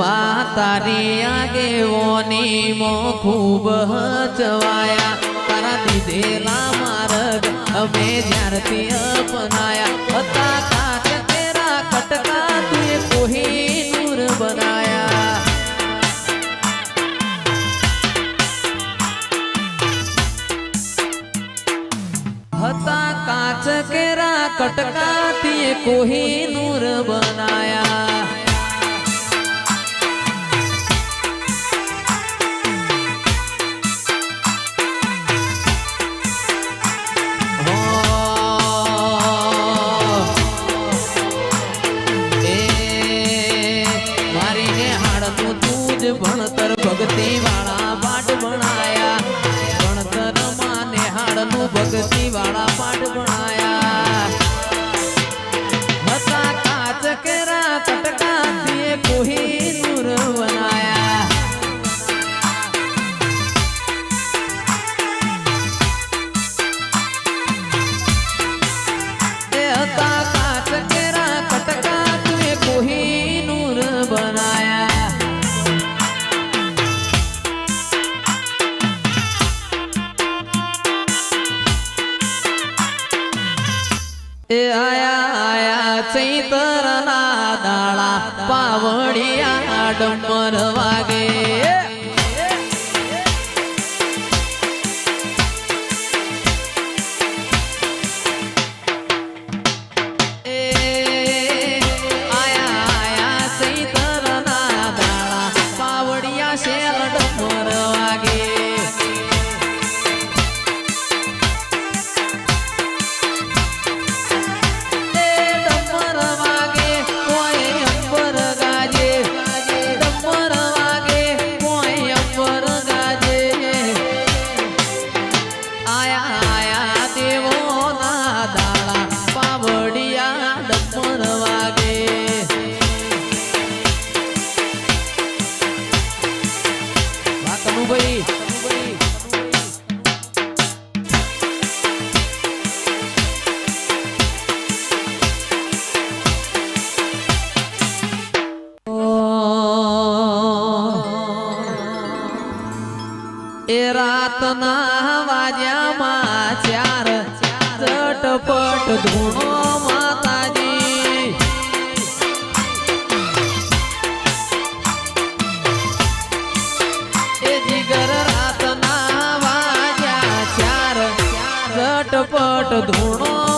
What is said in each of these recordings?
શોભા તારી આગેવોની મો ખૂબ હચવાયા. તારા દીધેલા માર્ગ અમે જ્યારથી અપનાયા. હતા કાચ તેરા કટકા તુએ કોહી નૂર બનાયા. હતા કાચ કેરા કટકા તીએ કોહી નૂર બનાયા. ஆட்டம் மரவ रात ना वाज्या माचार चटपट धुणो माताजी. जिगर रात ना वाज्या चार धुणो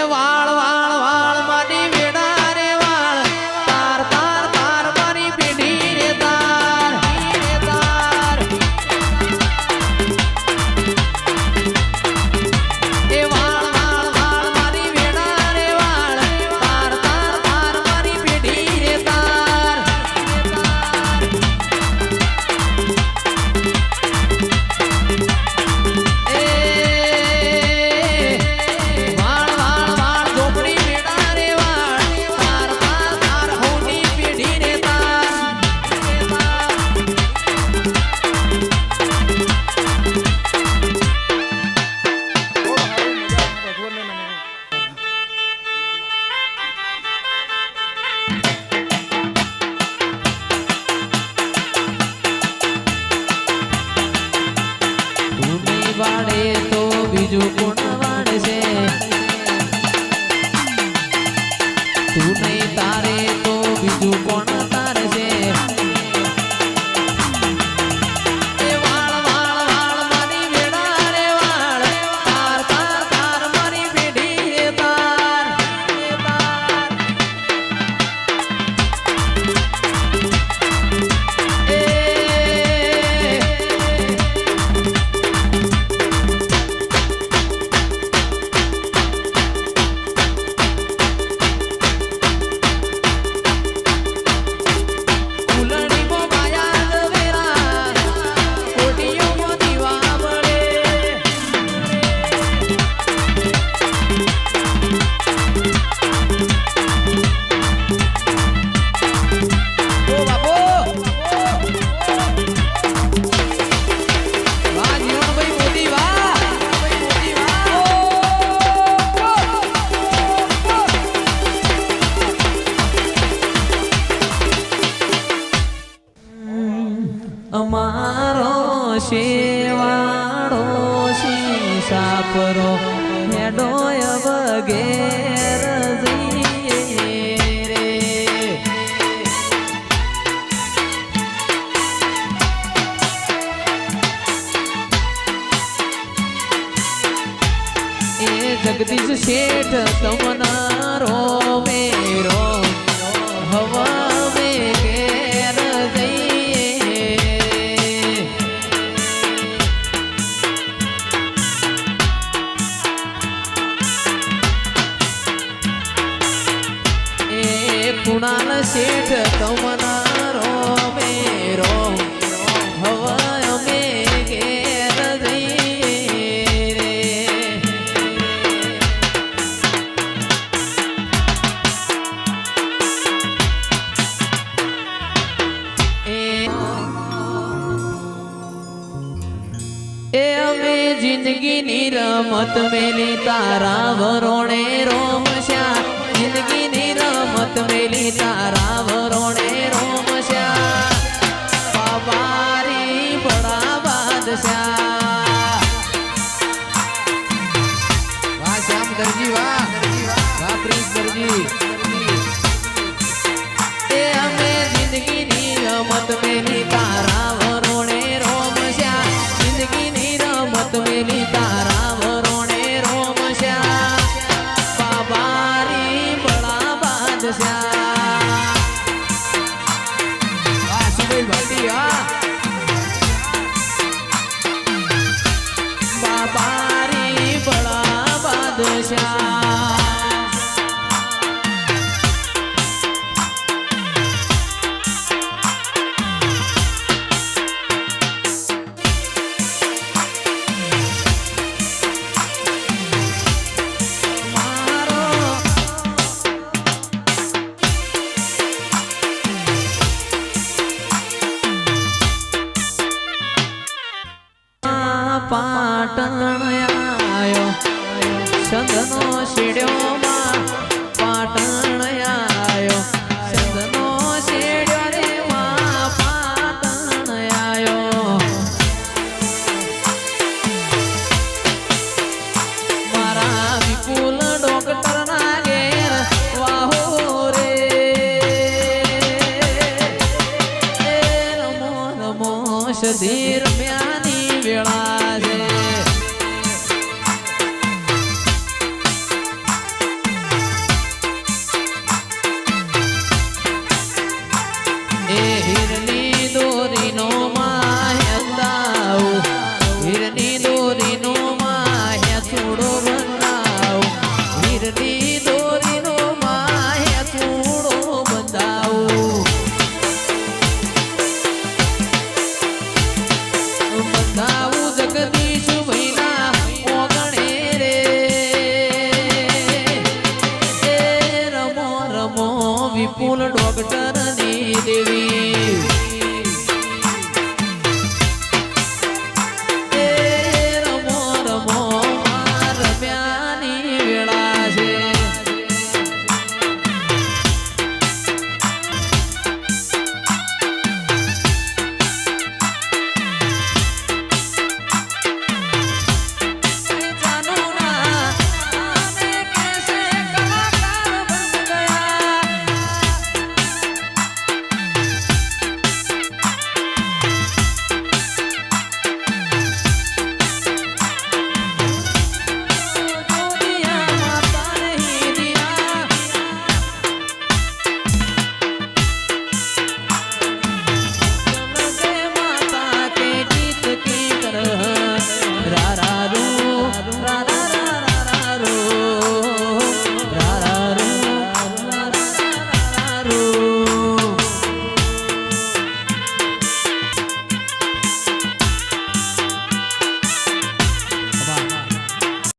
தேவா વાળે તો બીજું કોણ બાપરો હેડો વગેર જગદીશ શેઠ તમનારો રોમે અમે જિંદગીની રમત મેલી તારા વરોણે રોમશ્યા. જિંદગીની રમત મેલી તારા વરોણે રોમશ્યા. બાબારી પડા બાદશાહ. વાહ, શ્યામ દરજી, વાહ. વાહ પ્રિન્સ દરજી. ચંદનો શેડ્યો માં પાટણ આયો. ચંદનો શેડ્યો રે માં પાટણ આયો. મારા વિપુલ ડોક્ટર ના ઘેર વાહો રે. શધીર મ્યાની